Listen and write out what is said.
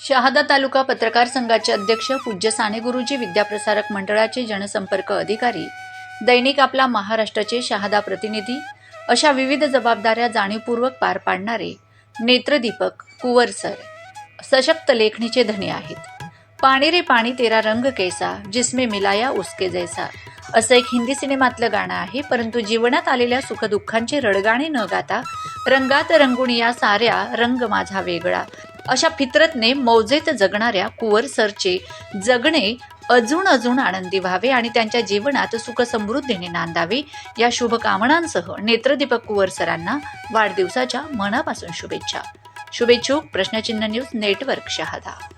शहादा तालुका पत्रकार संघाचे अध्यक्ष पूज्य साने गुरुजी विद्याप्रसारक मंडळाचे जनसंपर्क अधिकारी दैनिक आपला महाराष्ट्राचे शहादा प्रतिनिधी अशा विविध जबाबदाऱ्या जाणीवपूर्वक पार पाडणारे नेत्रदीपक कुवर सर सशक्त लेखणीचे धनी आहेत. पाणी रे पाणी तेरा रंग कैसा जिसमे मिलाया उसके जैसा. असं एक हिंदी सिनेमातलं गाणं आहे परंतु जीवनात आलेल्या सुखदुःखांचे रडगाणे न गाता रंगात रंगुणी या साऱ्या रंग माझा वेगळा. अशा फितरतने मौजेत जगणाऱ्या कुवर सरचे जगणे अजून अजून आनंदी व्हावे आणि त्यांच्या जीवनात सुख समृद्धीने नांदावे. या शुभकामनांसह नेत्रदीपक कुवर सरांना वाढदिवसाच्या मनापासून शुभेच्छा. शुभेच्छुक प्रश्नचिन्ह न्यूज नेटवर्क शहादा.